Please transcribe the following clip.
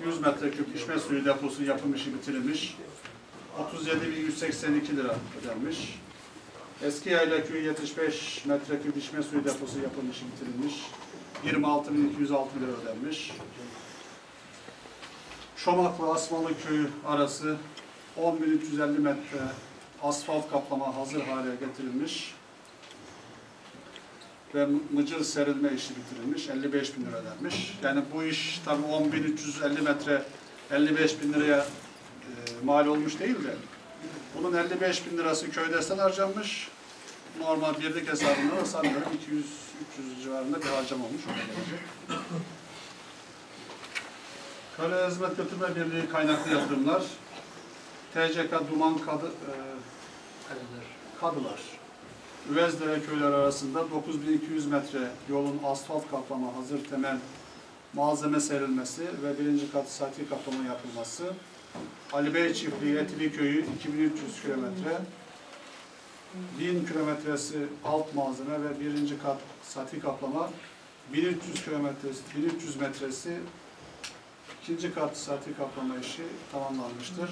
100 metreküp içme suyu deposu yapım işi bitirilmiş. 37.182 lira ödenmiş. Eski Yaylaköy 75 metreküp içme suyu deposu yapım işi bitirilmiş. 26.206 lira ödenmiş. Çomaklı Asmalı Köyü arası 10.350 metre asfalt kaplama hazır hale getirilmiş ve mıcır serilme işi bitirilmiş. 55 bin lira ödenmiş. Yani bu iş tabii 10.350 metre 55 bin liraya e, mal olmuş değil de bunun 55 bin lirası köyde harcanmış. Normal birlik hesabında da sanıyorum 200-300 civarında bir harcama olmuş. Kale Hizmet Götürme Birliği kaynaklı yatırımlar. TCK Duman Kadı, e, Kadılar. Üvezdere köyler arasında 9200 metre yolun asfalt kaplama hazır temel malzeme serilmesi ve birinci kat sati kaplama yapılması. Ali Bey Çiftliği Etili Köyü 2300 kilometre. 1000 kilometresi alt malzeme ve birinci kat sati kaplama. 1300 kilometresi, 1300 metresi ikinci kat sati kaplama işi tamamlanmıştır.